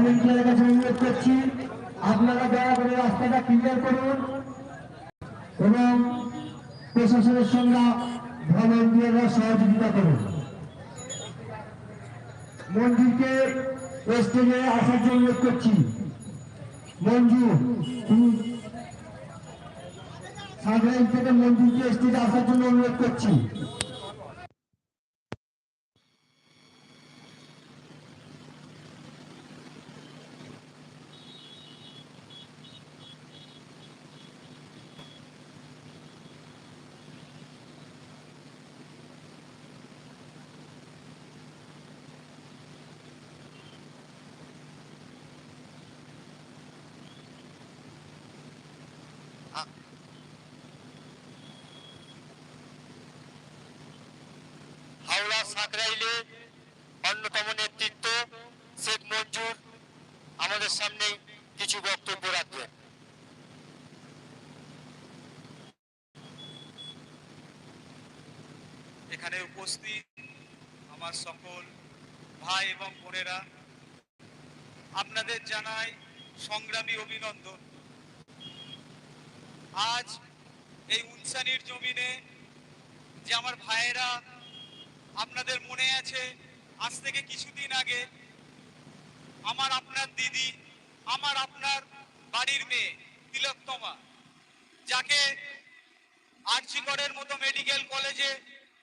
ভলেন্টিয়ারের কাছে অনুরোধ করছি, আপনারা দয়া করে রাস্তাটা ক্লিয়ার করুন এবং প্রশাসনের সঙ্গে ভলেন্টিয়াররা সহযোগিতা করুন। মঞ্জুরকে স্টেজে আসার জন্য অনুরোধ করছি। মঞ্জু সাগরাইল থেকে মঞ্জুরকে স্টেজে আসার জন্য অনুরোধ করছি হাওড়া সাঁকরাইলে অন্যতম নেতৃত্ব শেখ মঞ্জুর। আমাদের সামনে কিছু বক্তব্য রাখবেন। এখানে উপস্থিত আমার সকল ভাই এবং বোনেরা, আপনাদের জানাই সংগ্রামী অভিনন্দন। আজ এই উনসানির জমিনে যে আমার ভাইয়েরা আপনাদের মনে আছে আজ থেকে কিছুদিন আগে আমার আপনার দিদি, আমার আপনার বাড়ির মেয়ে তিলোত্তমা যাকে আর্চিকরের মতো মেডিকেল কলেজে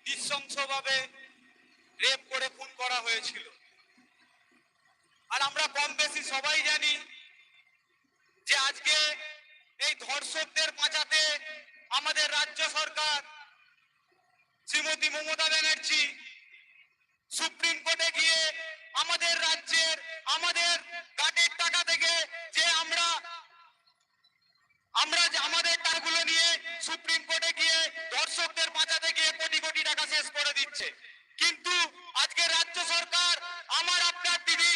নৃশংসভাবে রেপ করে খুন করা হয়েছিল। আর আমরা কম বেশি সবাই জানি যে আজকে এই ধর্ষকদের বাঁচাতে আমাদের রাজ্য সরকার শ্রীমতী মমতা ব্যানার্জি সুপ্রিম কোর্টে গিয়ে আমাদের রাজ্যের, আমাদের গাটের টাকা থেকে যে আমরা আমরা যে আমাদের টাকাগুলো নিয়ে সুপ্রিম কোর্টে গিয়ে দর্শকদের বাঁচাতে গিয়ে কোটি কোটি টাকা শেষ করে দিচ্ছে। কিন্তু আজকে রাজ্য সরকার আমার আপনার দিদি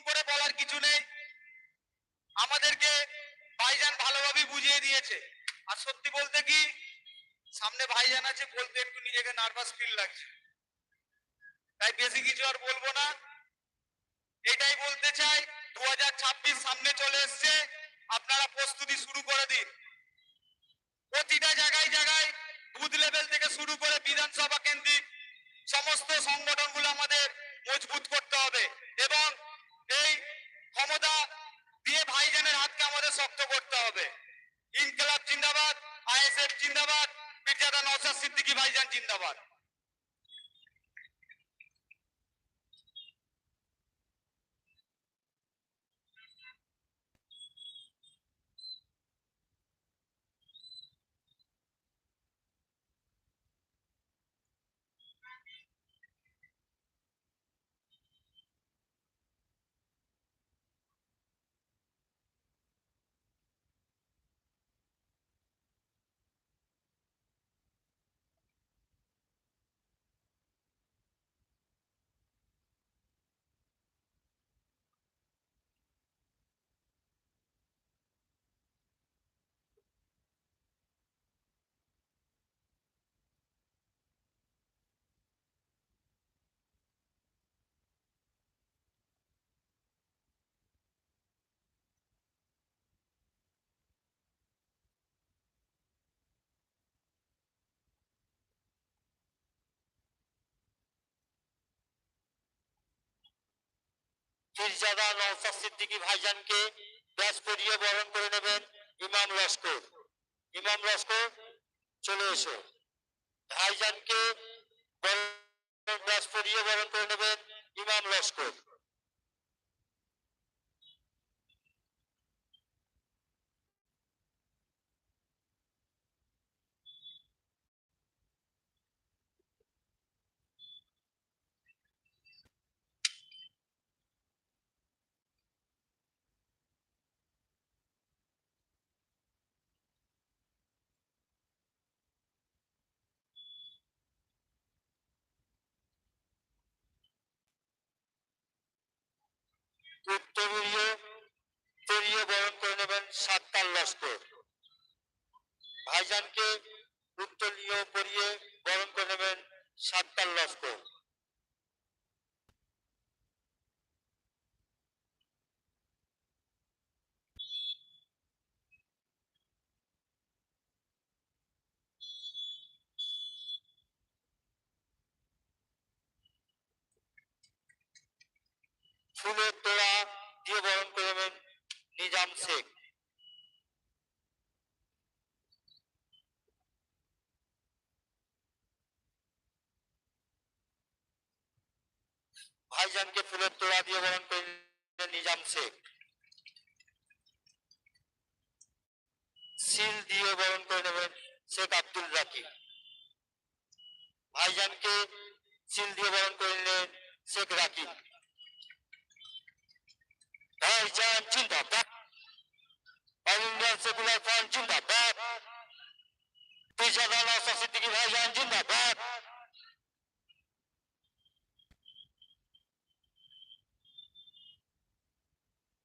করে বলার কিছু নেই। আমাদেরকে ভাইজান ভালোভাবে বুঝিয়ে দিয়েছে। আর সত্যি বলতে কি, সামনে ভাইজান আছে, বলতে একটু নিজেকে নার্ভাস ফিল লাগছে। তাই বেশি কিছু আর বলব না। এটাই বলতে চাই দু সামনে চলে এসছে, আপনারা প্রস্তুতি শুরু করে দিন। প্রতিটা জায়গায় জায়গায় বুথ লেভেল থেকে শুরু করে বিধানসভা কেন্দ্রিক সমস্ত সংগঠনগুলো আমাদের মজবুত করতে হবে। এবং এই ক্ষমতা দিয়ে ভাইজানের হাতকে আমাদের শক্ত করতে হবে। ইনকলাব জিন্দাবাদ, আইএসএফ জিন্দাবাদ, মির্জাদা নওশাদ সিদ্দিকী ভাইজান জিন্দাবাদ। পীরজাদা নওসাদ সিদ্দিকী ভাইজানকে ব্যাস পরিয়ে বরণ করে নেবেন ইমাম লস্কর। ইমাম লস্কর, চলে এসো। ভাইজানকে ব্যাস পরিয়ে বরণ করে নেবেন ইমাম লস্কর। উত্তরীয় উত্তরীয় বরণ করে নেবেন সাতটার লস্কর। ভাইজানকে উত্তরীয় পরিয়ে বরণ করে নেবেন সাত্তার লস্কর ফুলের তোড়া দিয়ে বরণ করবেন নিজাম শেখ ভাইজানকে ফুলের তোড়া দিয়ে বরণ করলেন নিজাম শেখ। সিল দিয়ে বরণ করে নেবেন শেখ আব্দুল রাকিব। ভাইজানকে সিল দিয়ে বরণ করে নিলেন শেখ রাকিব। ভাইজান জিন্দাবাদ। অল ইন্ডিয়ান সেকুলার ফ্রন্ট জিন্দাবাদ। পিজাদানা সিদ্দিকী ভাইজান জিন্দাবাদ।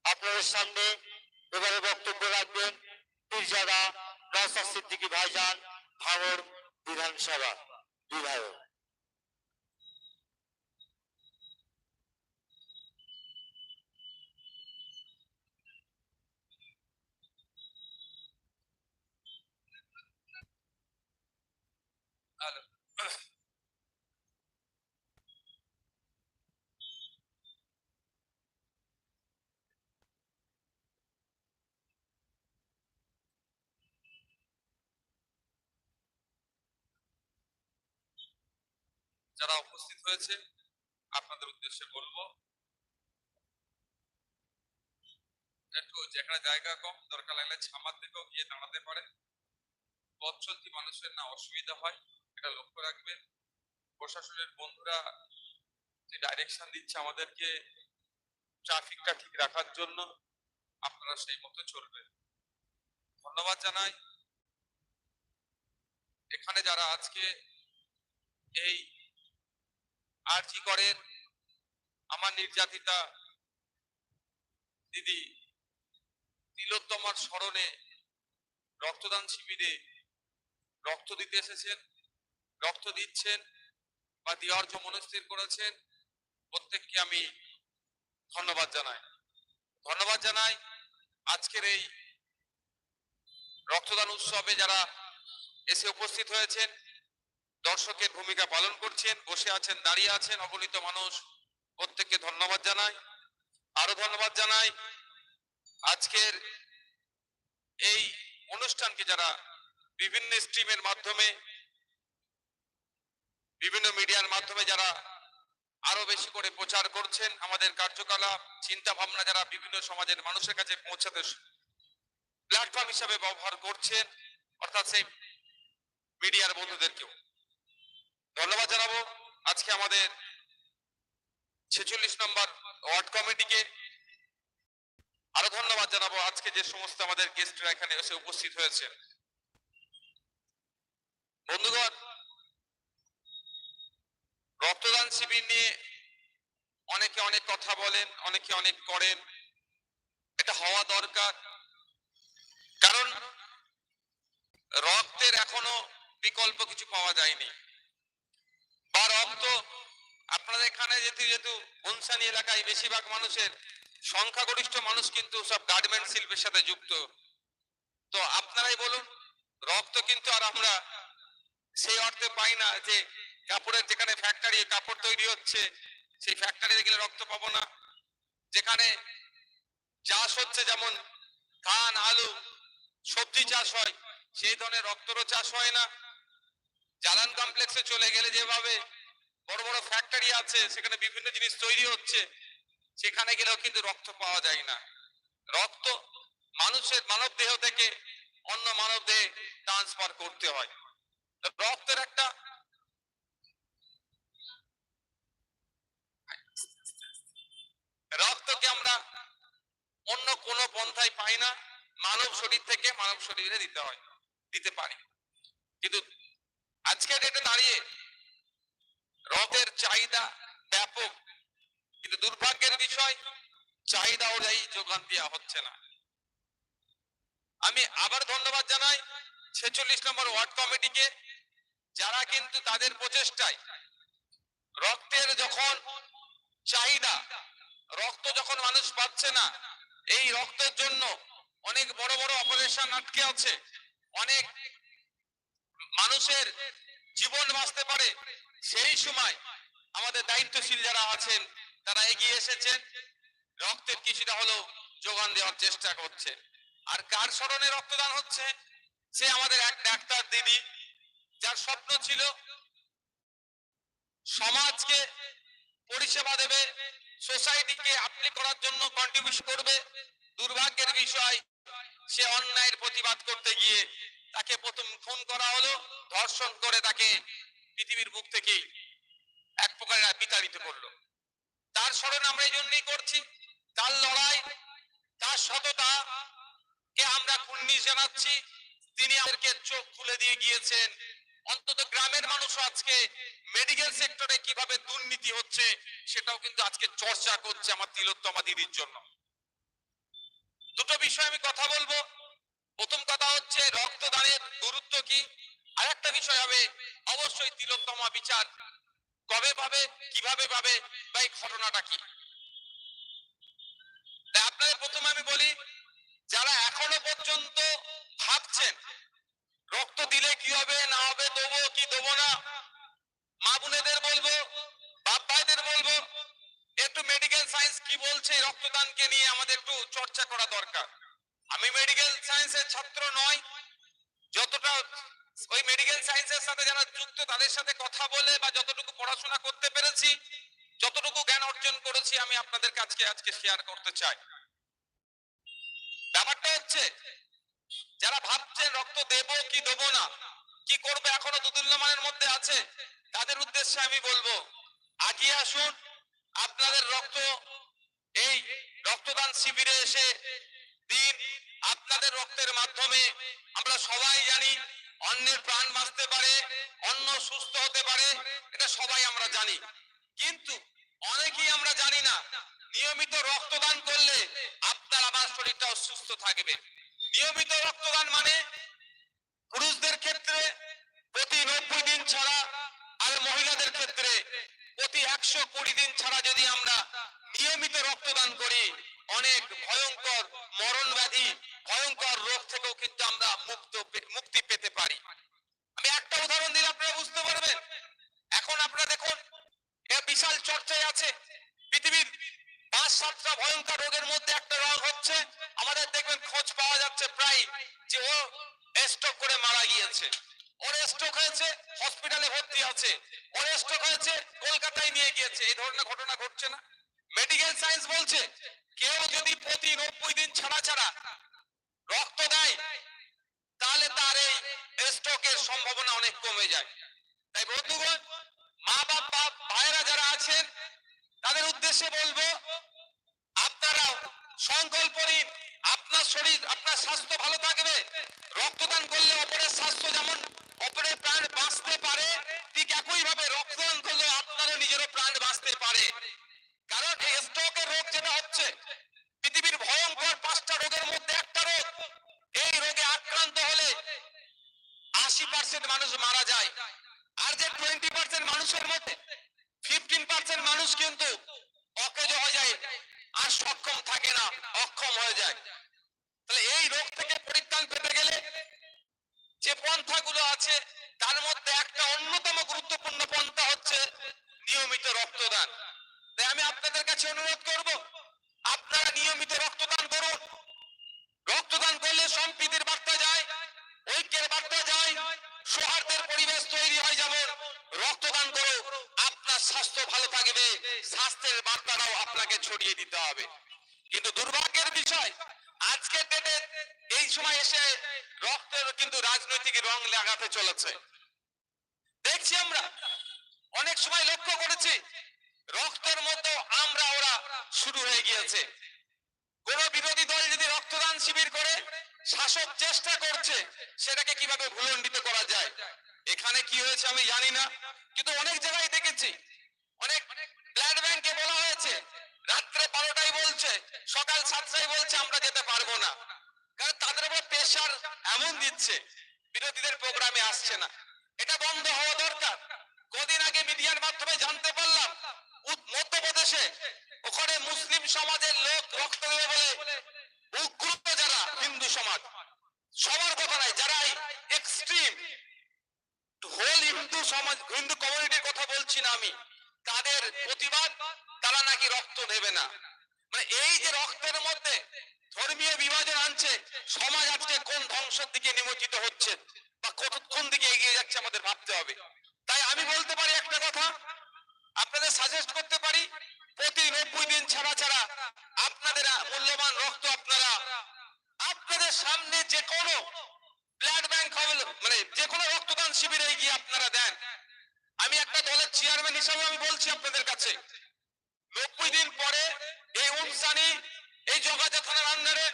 আপনাদের সামনে এবারে বক্তব্য রাখবেন পীরজাদা নওসাদ সিদ্দিকী ভাইজান ভাঙড় বিধানসভা বিধায়ক। যারা উপস্থিত হয়েছে, আপনাদের উদ্দেশ্যে বলব, একটু যেখানে জায়গা কম, দরকার লাগলে ছামার দিকেও গিয়ে দাঁড়াতে পারেন পথ চলতি মানুষের না অসুবিধা হয়, এটা লক্ষ্য রাখবেন। প্রশাসনের বন্ধুরা যে ডাইরেকশন দিচ্ছে আমাদেরকে ট্রাফিকটা ঠিক রাখার জন্য, আপনারা সেই মতো চলবেন। ধন্যবাদ জানাই। এখানে যারা আজকে এই আরজি করেন? আমার নির্যাতিতা দিদি তিলোত্তমার স্মরণে রক্তদান শিবিরে রক্ত দিতে এসেছেন, রক্ত দিচ্ছেন বা দেওয়ার মনস্থির করেছেন। প্রত্যেককে আমি ধন্যবাদ জানাই। ধন্যবাদ জানাই আজকের এই রক্তদান উৎসবে যারা এসে উপস্থিত হয়েছেন দর্শকের ভূমিকা পালন করছেন, বসে আছেন, দাঁড়িয়ে আছেন অগণিত মানুষ। প্রত্যেককে ধন্যবাদ জানাই। আরও ধন্যবাদ জানাই। আজকের এই অনুষ্ঠানকে যারা বিভিন্ন স্ট্রিমের মাধ্যমে, বিভিন্ন মিডিয়ার মাধ্যমে যারা আরও বেশি করে প্রচার করছেন, আমাদের কার্যকলাপ চিন্তা ভাবনা যারা বিভিন্ন সমাজের মানুষের কাছে পৌঁছাতে প্ল্যাটফর্ম হিসাবে ব্যবহার করছেন, অর্থাৎ সেই মিডিয়ার বন্ধুদেরকেও। ধন্যবাদ জানাব। আজকে আমাদের ছেচল্লিশ নম্বর ওয়ার্ড কমিটিকে। আরও ধন্যবাদ জানাব আজকে যে সমস্ত আমাদের গেস্টরা এখানে এসে উপস্থিত হয়েছেন। বন্ধুগণ, রক্তদান শিবির নিয়ে অনেকে অনেক কথা বলেন, অনেকে অনেক করেন। এটা হওয়া দরকার। কারণ রক্তের এখনও বিকল্প কিছু পাওয়া যায়নি। বা রক্ত আপনাদের এখানে যেহেতু যেহেতু বনসানি এলাকায় বেশিরভাগ মানুষের সংখ্যাগরিষ্ঠ মানুষ কিন্তু সব গার্মেন্ট শিল্পের সাথে যুক্ত। তো আপনারাই বলুন, রক্ত কিন্তু আর আমরা সেই অর্থে পাই না যে কাপড়ের যেখানে ফ্যাক্টরি কাপড় তৈরি হচ্ছে, সেই ফ্যাক্টরিতে গেলে রক্ত পাবো না। যেখানে চাষ হচ্ছে যেমন ধান, আলু, সবজি চাষ হয়, সেই ধরনের রক্তরও চাষ হয় না। জালান কমপ্লেক্সে চলে গেলে যেভাবে বড় বড় ফ্যাক্টরি আছে, সেখানে বিভিন্ন জিনিস তৈরি হচ্ছে, সেখানে গেলেও কিন্তু রক্ত পাওয়া যায় না। রক্ত মানুষের মানব দেহ থেকে অন্য মানব দেহে ট্রান্সফার করতে হয়। রক্তের একটা রক্তকে আমরা অন্য কোন পন্থায় পাই না, মানব শরীর থেকে মানব শরীরে দিতে হয়, দিতে পারি। কিন্তু আজকের ডেটে দাঁড়িয়ে। রথের চাহিদা ব্যাপক, কিন্তু দুর্ভাগ্যের বিষয়, চাহিদা অনুযায়ী যোগান দেওয়া হচ্ছে না। আমি আবার ধন্যবাদ জানাই ছেচল্লিশ নম্বর ওয়ার্ড কমিটিকে, যারা কিন্তু তাদের প্রচেষ্টায় রক্তের যখন চাহিদা, রক্ত যখন মানুষ পাচ্ছে না, এই রক্তের জন্য অনেক বড় বড় অপারেশন আটকে আছে, অনেক মানুষের জীবন বাঁচতে পারে, সেই সময় আমাদের দায়িত্বশীল যারা আছেন, তারা এগিয়ে এসেছেন। রক্তের কিছুটা হলেও যোগান দেওয়ার চেষ্টা করছে। আর কার স্মরণে রক্তদান হচ্ছে? সে আমাদের এক ডাক্তার দিদি, যার স্বপ্ন ছিল সমাজকে পরিষেবা দেবে, সোসাইটিকে আপনি করার জন্য কন্ট্রিবিউশন করবে। দুর্ভাগ্যের বিষয়, সে অন্যায়ের প্রতিবাদ করতে গিয়ে তাকে প্রথম খুন করা হলো, ধর্ষণ করে তাকে পৃথিবীর বুক থেকেই এক প্রকারের বিতাড়িত করল। তার স্মরণ আমরা এই জন্যই করছি, তার লড়াই, তার সততা কে আমরা কুর্নিশ জানাচ্ছি, তিনি আমাদেরকে চোখ খুলে দিয়ে গিয়েছেন। অন্তত গ্রামের মানুষ আজকে মেডিকেল সেক্টরে কীভাবে দুর্নীতি হচ্ছে, সেটাও কিন্তু আজকে চর্চা করছে আমার তিলোত্তমা দিদির জন্য। দুটো বিষয় আমি কথা বলব। প্রথম কথা হচ্ছে রক্তদানের গুরুত্ব কি? আর একটা বিষয় হবে, অবশ্যই তিলোত্তমা বিচার। কবে পাবে, কীভাবে পাবে, বা এই ঘটনাটা কি? আপনাদের প্রথমে আমি বলি, যারা এখনও পর্যন্ত ভাবছেন, রক্ত দিলে কি হবে, না হবে, দেবো কি দেবো না, মা বোনেদের বলব, বাপ ভাইদের বলব, একটু মেডিকেল সায়েন্স কি বলছে রক্তদানকে নিয়ে আমাদের একটু চর্চা করা দরকার। আমি মেডিকেল সায়েন্সের ছাত্র নয় যতটা ওই মেডিকেল সায়েন্সের সাথে যারা যুক্ত, তাদের সাথে কথা বলে বা যতটুকু পড়াশোনা করতে পেরেছি, যতটুকু জ্ঞান অর্জন করেছি, আমি আপনাদের কাছে আজকে শেয়ার করতে চাই। ব্যাপারটা হচ্ছে, যারা ভাবছেন রক্ত দেব কি দেব না, কি করবে এখনও দুদুল্যমানের মধ্যে আছে, তাদের উদ্দেশ্যে আমি বলব, আগিয়ে আসুন, আপনাদের রক্ত, এই রক্তদান শিবিরে এসে দিন আপনাদের রক্তের মাধ্যমে আমরা সবাই জানি অন্যের প্রাণ বাঁচতে পারে, অন্য সুস্থ হতে পারে, এটা সবাই আমরা জানি। কিন্তু অনেকেই আমরা জানি না, নিয়মিত রক্তদান করলে আপনার আমার শরীরটাও সুস্থ থাকবে। নিয়মিত রক্তদান মানে পুরুষদের ক্ষেত্রে প্রতি নব্বই দিন ছাড়া আর মহিলাদের ক্ষেত্রে প্রতি একশো কুড়ি দিন ছাড়া যদি আমরা নিয়মিত রক্তদান করি, অনেক ভয়ঙ্কর মরণ ব্যাধি ভয়ঙ্কর রোগ থেকেও কিন্তু আমরা মুক্ত মুক্তি পেতে পারি। আমি একটা উদাহরণ দিলে আপনারা বুঝতে পারবেন। এখন আপনারা দেখুন বিশাল চর্চায় আছে। পৃথিবীর পাঁচ সাতটা ভয়ঙ্কর রোগের মধ্যে একটা রোগ হচ্ছে। আমাদের দেখবেন খোঁজ পাওয়া যাচ্ছে প্রায় যে ও স্ট্রোক করে মারা গিয়েছে। ওর স্ট্রোক হয়েছে হসপিটালে ভর্তি আছে। ওর স্ট্রোক হয়েছে, কলকাতায় নিয়ে গিয়েছে। এই ধরনের ঘটনা ঘটছে না। মেডিকেল সায়েন্স বলছে, কেউ যদি প্রতি নব্বই দিন ছাড়া ছাড়া রক্ত দেয়, তাহলে তার এই স্ট্রোকের সম্ভাবনা অনেক কমে যায়। তাই বন্ধুগণ, মা বাপ বাপ ভাইরা যারা আছেন, তাদের উদ্দেশ্যে বলব, আপনারাও সংকল্প নিন, আপনার শরীর, আপনার স্বাস্থ্য ভালো থাকবে। রক্তদান করলে অপরের স্বাস্থ্য যেমন অপরের প্রাণ বাঁচতে পারে, ঠিক একই ভাবে রক্তদান করলে আপনারও নিজেরও প্রাণ বাঁচতে পারে। কারণ স্ট্রোকের রোগ যেটা হচ্ছে পৃথিবীর ভয়ঙ্কর পাঁচটা রোগের মধ্যে একটা রোগ এই রোগে আক্রান্ত হলে আশি পার্সেন্ট মানুষ মারা যায়। আর যে টোয়েন্টি পার্সেন্ট মানুষের মধ্যে ফিফটিন পার্সেন্ট মানুষ কিন্তু অকেজ হয়ে যায় আর সক্ষম থাকে না অক্ষম হয়ে যায় তাহলে এই রোগ থেকে পরিত্রাণ পেতে গেলে যে পন্থাগুলো আছে তার মধ্যে একটা অন্যতম গুরুত্বপূর্ণ পন্থা হচ্ছে নিয়মিত রক্তদান তাই আমি আপনাদের কাছে অনুরোধ করব স্বাস্থ্য ভালো থাকবে স্বাস্থ্যের বার্তাটাও আপনাকে ছড়িয়ে দিতে হবে কিন্তু দুর্ভাগ্যের বিষয় আজকের ডেটে এই সময় এসে রক্তের কিন্তু রাজনৈতিক রং লাগাতে চলেছে দেখছি আমরা অনেক সময় লক্ষ্য করেছি। রক্তের মতো আমরা ওরা শুরু হয়ে গিয়েছে। কোন বিরোধী দল যদি রক্তদান শিবির করে, শাসক চেষ্টা করছে, সেটাকে কীভাবে ভুলণ্ডিত করা যায়? এখানে কি হয়েছে আমি জানি না, কিন্তু অনেক জায়গায় দেখেছি। অনেক ব্লাড ব্যাংকে বলা হয়েছে, রাত্রে বারোটায় বলছে, সকাল সাতটায় বলছে, আমরা যেতে পারব না। কারণ তাদের উপর প্রেশার এমন দিচ্ছে, বিরোধীদের প্রোগ্রামে আসছে না। এটা বন্ধ হওয়া দরকার। কদিন আগে মিডিয়ার মাধ্যমে জানতে পারলাম মধ্যপ্রদেশে ওখানে মুসলিম সমাজের লোক রক্ত দেবে বলে উগ্র যারা, হিন্দু সমাজ। সবার কথা নাই যারা এক্সট্রিম হোল হিন্দু সমাজ, হিন্দু কমিউনিটির কথা বলছি না আমি। তাদের প্রতিবাদ, তারা নাকি রক্ত দেবে না। মানে এই যে রক্তের মধ্যে ধর্মীয় বিভাজন আনছে, সমাজ আজকে কোন ধ্বংসের দিকে নিমজ্জিত হচ্ছে বা কোন দিকে এগিয়ে যাচ্ছে আমাদের ভাবতে হবে। আমি বলতে পারি একটা কথা। আপনাদের সাজেস্ট করতে পারি, প্রতি নব্বই দিন ছাড়া ছাড়া আপনাদের মূল্যবান রক্ত আপনারা আপনাদের সামনে যে কোনো ব্লাড ব্যাংক মানে যে কোনো রক্তদান শিবিরে গিয়ে আপনারা দেন। আমি একটা দলের চেয়ারম্যান হিসাবে আমি বলছি আপনাদের কাছে। নব্বই দিন পরে এই উনসানি, এই যোগাযোগ থানার আন্ডারে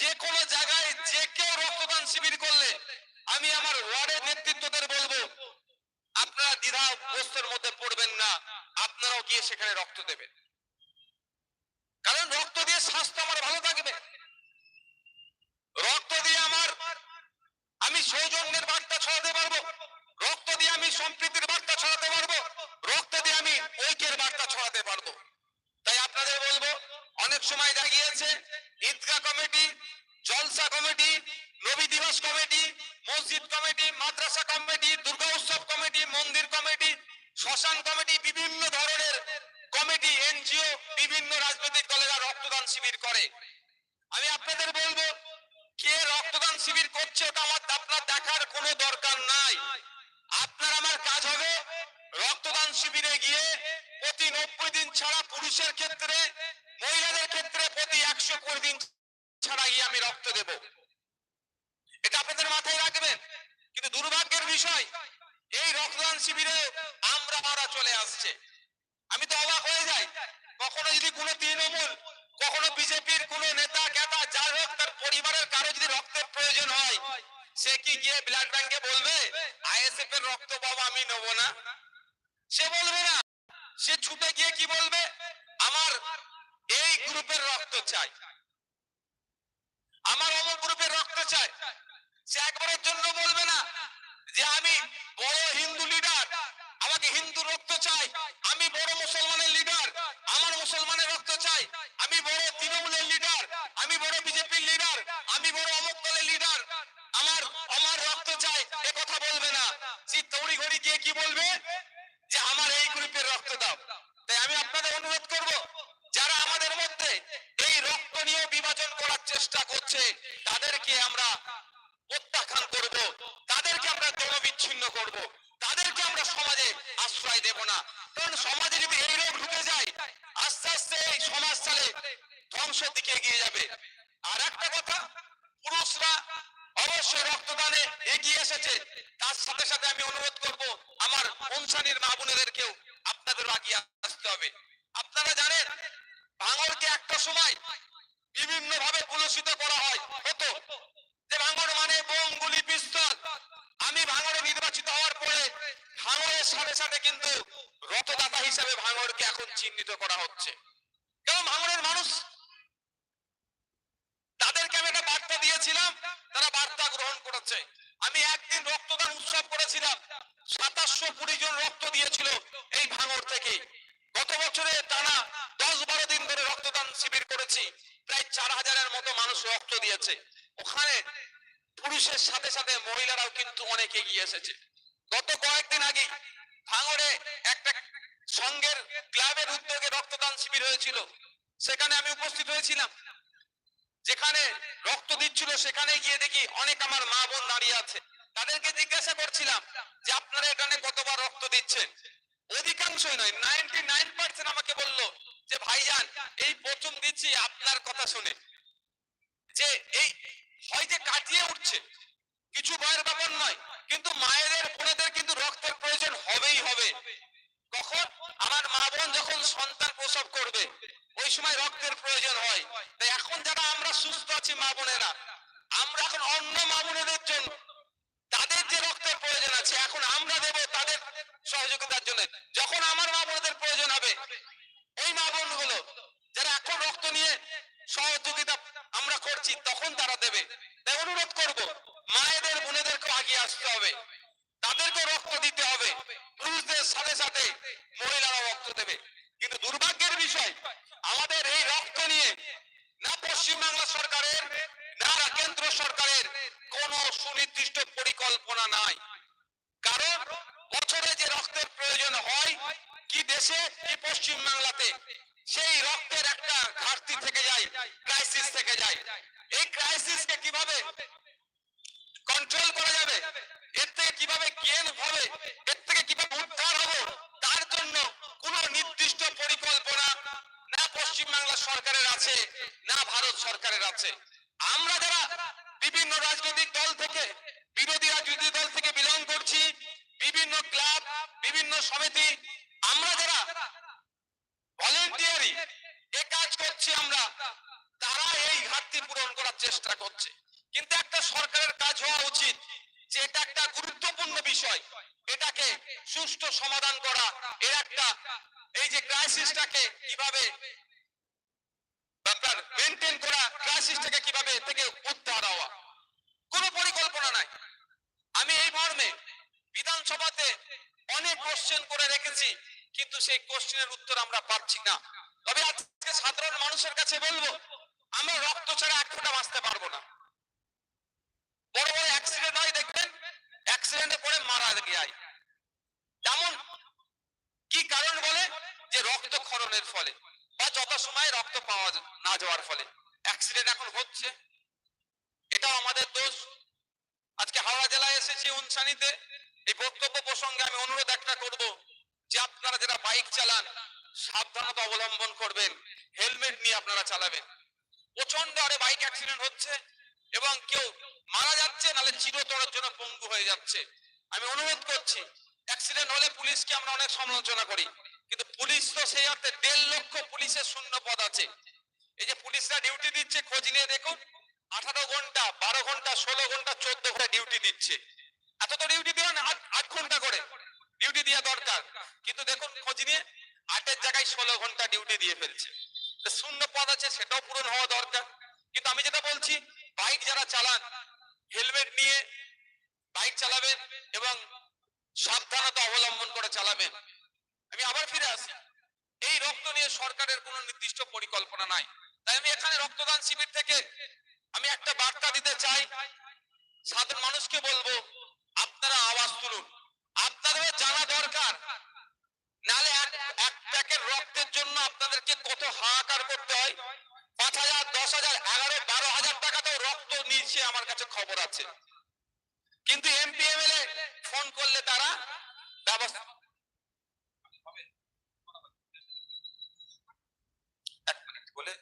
যে কোনো জায়গায় যে কেউ রক্তদান শিবির করলে আমি আমার ওয়ার্ডের নেতৃত্বদের বলব আপনারা দ্বিধা গ্রস্তের মধ্যে পড়বেন না। আপনারাও গিয়ে সেখানে রক্ত দেবেন। কারণ রক্ত দিয়ে স্বাস্থ্য আমার ভালো থাকবে। রক্ত দিয়ে আমার আমি সৌজন্যের বার্তা ছড়াতে পারব। রক্ত দিয়ে আমি সম্প্রীতির বার্তা ছড়াতে পারব। রক্ত দিয়ে আমি ঐক্যের বার্তা ছড়াতে পারব। তাই আপনাদের বলব, অনেক সময় দাঁড়িয়েছে ঈদগাহ কমিটি, জলসা কমিটি, নবী দিবস কমিটি, মসজিদ কমিটি, মাদ্রাসা কমিটি, দুর্গা মন্দির কমিটি, শ্মশান কমিটি, বিভিন্ন ধরনের কমিটি, এনজিও, বিভিন্ন রাজনৈতিক দলেরা রক্তদান শিবির করে। আমি আপনাদের বলব, কে রক্তদান শিবির করছে ওটা আমার আপনার দেখার কোনো দরকার নাই আপনার আমার কাজ হবে রক্তদান শিবিরে গিয়ে প্রতি নব্বই দিন ছাড়া পুরুষের ক্ষেত্রে মহিলাদের ক্ষেত্রে প্রতি একশো কুড়ি দিন ছাড়া গিয়ে আমি রক্ত দেব এটা আপনাদের মাথায় রাখবেন কিন্তু দুর্ভাগ্যের বিষয় এই রক্তদান শিবিরে আমরা মারা চলে আসছে আমি তো অবাক হয়ে যাই কখনো যদি কোনো তৃণমূল কখনো বিজেপির কোন নেতা কেতা যার হোক তার পরিবারের কারও যদি রক্তের প্রয়োজন হয়, সে কি গিয়ে ব্লাড ব্যাংকে বলবে আইএসএফ এর রক্ত বাবা আমি নেব না? সে বলবে না। সে ছুটে গিয়ে কি বলবে? আমার এই গ্রুপের রক্ত চাই। আমার অমুক গ্রুপের রক্ত চাই। সে একবারের জন্য বলবে না যে আমি বড় হিন্দু লিডার আমাকে হিন্দু রক্ত চাই। আমি বড় মুসলমানের লিডার আমার মুসলমানের রক্ত চাই। আমি বড় তৃণমূলের লিডার আমি বড় বিজেপির লিডার আমি বড় অমুক দলের লিডার আমার আমার রক্ত চাই, এ কথা বলবে না। সে তৌড়ি ঘড়ি গিয়ে কি বলবে? যে আমার এই গ্রুপের রক্ত দাও। তাই আমি আপনাদের অনুরোধ করব, যারা আমাদের মধ্যে এই রক্ত নিয়ে বিভাজন করার চেষ্টা করছে, তাদেরকে আমরা প্রত্যাখ্যান করব। তাদেরকে আমরা জনবিচ্ছিন্ন করব। তাদেরকে আমরা সমাজে আশ্রয় দেব না। কারণ সমাজে যদি এই রোগ ঢুকে যায়, আস্তে আস্তে এই সমাজ তাহলে ধ্বংসের দিকে এগিয়ে যাবে আর একটা কথা পুরুষরা অবশ্যই রক্তদানে এগিয়ে এসেছে। তার সাথে সাথে আমি অনুরোধ করব, আমার পঞ্চানির মা বোনেদেরকেও আপনাদেরও আগিয়ে আসতে হবে। আপনারা জানেন ভাঙরকে একটা সময় বিভিন্ন ভাবে কুলসিত করা হয়, হতো। যে ভাঙর মানে বোম গুলি পিস্তল আমি ভাঙরে নির্বাচিত হওয়ার পরে ভাঙরের সাথে সাথে কিন্তু রথদাতা হিসাবে ভাঙরকে এখন চিহ্নিত করা হচ্ছে কারণ ভাঙরের মানুষ তাদেরকে আমি একটা বার্তা দিয়েছিলাম তারা বার্তা গ্রহণ করেছে আমি একদিন রক্তদান উৎসব করেছিলাম সাতাশশো কুড়ি জন রক্ত দিয়েছিল এই ভাঙর থেকে গত বছরে টানা দশ বারো দিন ধরে রক্তদান শিবির করেছি। প্রায় চার হাজারের মতো মানুষ রক্ত দিয়েছে। ওখানে পুরুষের সাথে সাথে মহিলারাও কিন্তু অনেক এগিয়ে এসেছে। গত কয়েকদিন আগে ভাঙরে একটা সংঘের ক্লাবের উদ্যোগে রক্তদান শিবির হয়েছিল। সেখানে আমি উপস্থিত হয়েছিলাম। যেখানে রক্ত দিচ্ছিল, সেখানে গিয়ে দেখি অনেক আমার মা বোন দাঁড়িয়ে আছে। তাদেরকে জিজ্ঞাসা করছিলাম যে, আপনারা এখানে কতবার রক্ত দিচ্ছেন? অধিকাংশই নয়, নাইনটি নাইন পার্সেন্ট আমাকে বলল যে ভাইজান, এই প্রথম দিচ্ছি আপনার কথা শুনে যে এই হয় যে কাটিয়ে উঠছে, কিছু ভয়ের ব্যাপার নয়, কিন্তু মায়েদের, বোনেদের কিন্তু রক্তের প্রয়োজন হবেই হবে। কখন? আমার মা বোন যখন সন্তান প্রসব করবে, ওই সময় রক্তের প্রয়োজন হয়। তাই এখন যারা আমরা সুস্থ আছি মা বোনেরা, আমরা এখন অন্য মা বোনেদের জন্য, তাদের যে রক্তের প্রয়োজন আছে এখন আমরা দেব তাদের সহযোগিতার জন্য যখন আমার মা বোনদের প্রয়োজন হবে ওই মা বোনগুলো যারা এখন রক্ত নিয়ে সহযোগিতা আমরা করছি তখন তারা দেবে তাই অনুরোধ করব মায়েদের বোনেদেরকে আগিয়ে আসতে হবে তাদেরকে রক্ত দিতে হবে পুরুষদের সাথে সাথে মহিলারা রক্ত দেবে কিন্তু দুর্ভাগ্যের বিষয় আমাদের এই রক্ত নিয়ে না পশ্চিমবাংলা সরকারের না কেন্দ্র সরকারের কোন সুনির্দিষ্ট পরিকল্পনা নাই কারণ বছরে যে রক্তের প্রয়োজন হয় কি দেশে কি পশ্চিম বাংলাতে সেই রক্তের একটা ঘাটতি থেকে যায় ক্রাইসিস থেকে যায় এই ক্রাইসিসকে কীভাবে কন্ট্রোল করা যাবে এর থেকে কীভাবে গেন হবে এর থেকে কীভাবে উদ্ধার হব তার জন্য কোন নির্দিষ্ট পরিকল্পনা না পশ্চিম বাংলা সরকারের আছে না ভারত সরকারের আছে। আমরা যারা বিভিন্ন রাজনৈতিক দল থেকে, বিরোধী রাজনৈতিক দল থেকে বিলং করছি, বিভিন্ন ক্লাব বিভিন্ন সমিতি, আমরা যারা ভলেন্টিয়ারি এ কাজ করছি আমরা, তারা এই ঘাটতি পূরণ করার চেষ্টা করছে। কিন্তু একটা সরকারের কাজ হওয়া উচিত যে এটা একটা গুরুত্বপূর্ণ বিষয়, এটাকে সুষ্ঠু সমাধান করা, এর একটা এই যে ক্রাইসিসটাকে কীভাবে আপনার মেনটেন করা ক্রাইসিসটাকে কীভাবে থেকে উদ্ধার হওয়া? কোনো পরিকল্পনা নাই। আমি এই মর্মে বিধানসভাতে অনেক কোশ্চেন করে রেখেছি, কিন্তু সেই কোশ্চেনের উত্তর আমরা পাচ্ছি না। তবে আজকে সাধারণ মানুষের কাছে বলব, আমরা রক্ত ছাড়া এক ফোঁটা বাঁচতে পারব না। বড় বড় অ্যাক্সিডেন্ট হয়, দেখবেন অ্যাক্সিডেন্টে পড়ে মারা যায় যেমন কি কারণ বলে যে রক্ত ক্ষরণের ফলে বা যত সময় রক্ত পাওয়া না যাওয়ার ফলে। অ্যাক্সিডেন্ট এখন হচ্ছে। এটাও আমাদের দোষ। আজকে হাওড়া জেলায় এসেছি উনসানিতে। এই বক্তব্য প্রসঙ্গে আমি অনুরোধ একটা করব যে আপনারা যারা বাইক চালান, সাবধানতা অবলম্বন করবেন। হেলমেট নিয়ে আপনারা চালাবেন। প্রচণ্ড হারে বাইক অ্যাক্সিডেন্ট হচ্ছে এবং কেউ মারা যাচ্ছে নালে চিরতরের জন্য পঙ্গু হয়ে যাচ্ছে। আমি অনুরোধ করছি অ্যাক্সিডেন্ট হলে পুলিশকে আমরা অনেক সমালোচনা করি। কিন্তু পুলিশ তো সেই অর্থে দেড় লক্ষ পুলিশের শূন্য পদ আছে। এই যে পুলিশরা ডিউটি দিচ্ছে, খোঁজ নিয়ে দেখুন, আঠারো ঘণ্টা, বারো ঘণ্টা, ষোলো ঘণ্টা, চোদ্দ ঘণ্টা ডিউটি দিচ্ছে। এত তো ডিউটি দিও না, আট- ঘণ্টা করে ডিউটি দেওয়া দরকার। কিন্তু দেখুন, খোঁজ নিয়ে আটের জায়গায় ষোলো ঘণ্টা ডিউটি দিয়ে ফেলছে। শূন্য পদ আছে, সেটাও পূরণ হওয়া দরকার। কিন্তু আমি যেটা বলছি, বাইক যারা চালান, হেলমেট নিয়ে বাইক চালাবেন এবং সাবধানতা অবলম্বন করে চালাবেন। আমি আবার ফিরে আসি। এই রক্ত নিয়ে সরকারের কোনো নির্দিষ্ট পরিকল্পনা নাই। তাই আমি এখানে রক্তদান শিবির থেকে আমি একটা বার্তা দিতে চাই। সাধারণ মানুষকে বলব, আপনারা আওয়াজ তুলুন। আপনাদের জানা দরকার। নালে এক প্যাকেট রক্তের জন্য আপনাদেরকে কত হাহাকার করতে হয়। পাঁচ হাজার, দশ হাজার, এগারো, বারো হাজার টাকা তো রক্ত নিচ্ছে আমার কাছে খবর আছে। কিন্তু এমপি এমএলএ ফোন করলে তারা ব্যবস্থা এক মিনিট বলে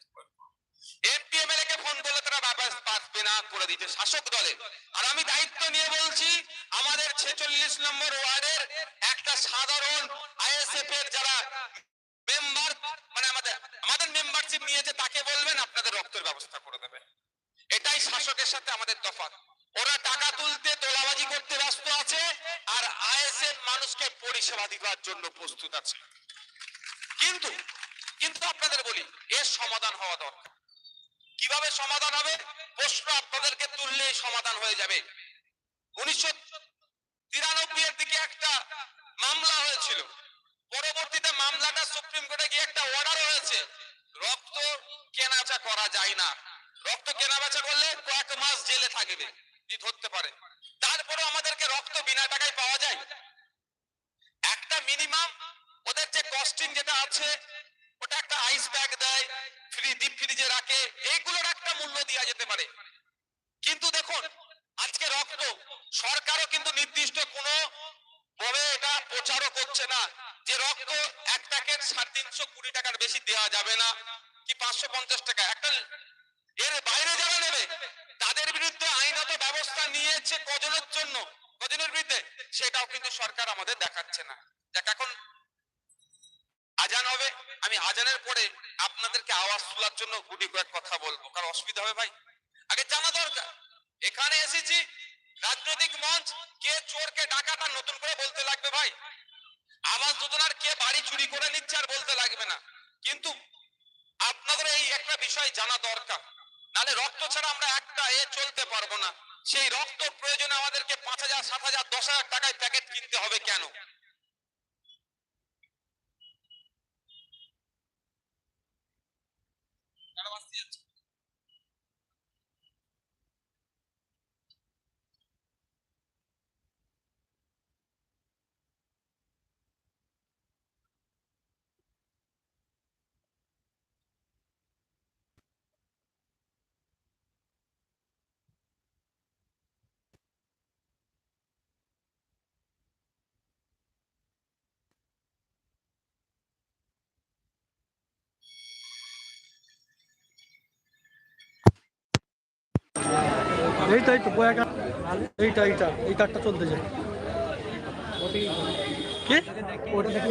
মানে তাকে বলবেন, আপনাদের রক্তের ব্যবস্থা করে দেবে। এটাই শাসকের সাথে আমাদের তফাৎ। ওরা টাকা তুলতে, তোলাবাজি করতে ব্যস্ত আছে, আর আইএসএফ মানুষকে পরিষেবা দিবার জন্য প্রস্তুত আছে। কিন্তু কিন্তু আপনাদের বলি, এর সমাধান হওয়া দরকার। কীভাবে সমাধান হবে? প্রশ্ন আপনাদেরকে তুললেই সমাধান হয়ে যাবে। উনিশশো তিরানব্বই এর দিকে একটা মামলা হয়েছিল। পরবর্তীতে মামলাটা সুপ্রিম কোর্টে গিয়ে একটা অর্ডার হয়েছে। রক্ত কেনাবেচা করা যায় না। রক্ত কেনাবেচা করলে কয়েক মাস জেলে থাকবে ধরতে পারে। তারপরে আমাদেরকে রক্ত বিনা টাকায় পাওয়া যায়। একটা মিনিমাম ওদের যে কস্টিং যেটা আছে ওটা একটা আইস ব্যাগ দেয় ফ্রি ডিপ ফ্রিজে রাখে, এইগুলোর একটা মূল্য দেওয়া যেতে পারে। কিন্তু দেখুন, আজকে রক্ত, সরকারও কিন্তু নির্দিষ্ট কোনো ভাবে এটা প্রচারও করছে না, যে রক্ত এক প্যাকেট সাড়ে তিনশো কুড়ি টাকার বেশি দেওয়া যাবে না, কি পাঁচশো পঞ্চাশ টাকা? একটা এর বাইরে যারা নেবে, তাদের বিরুদ্ধে আইনত ব্যবস্থা নিয়েছে কজনের জন্য, কজনের বিরুদ্ধে, সেটাও কিন্তু সরকার আমাদের দেখাচ্ছে না। দেখ, এখন আজান হবে? আমি আজানের পরে আপনাদেরকে আওয়াজ তোলার জন্য গুটি কয়েক কথা বলব। কারণ অসুবিধা হবে ভাই। আগে জানা দরকার। এখানে এসেছি রাজনৈতিক মঞ্চ। কে চোর কে ডাকাটা নতুন করে বলতে লাগবে ভাই? আবাস যোজনার কে বাড়ি চুরি করে নিচ্ছে আর বলতে লাগবে না। কিন্তু আপনাদের এই একটা বিষয় জানা দরকার। নালে রক্ত ছাড়া আমরা একটা এ চলতে পারব না। সেই রক্ত প্রয়োজনে আমাদেরকে পাঁচ হাজার, সাত হাজার, দশ হাজার টাকায় প্যাকেট কিনতে হবে কেন? it. এইটাই তো বয়াকা এইটা এইটা এই কাঠটা চলতে যায় কি? ওটা থেকে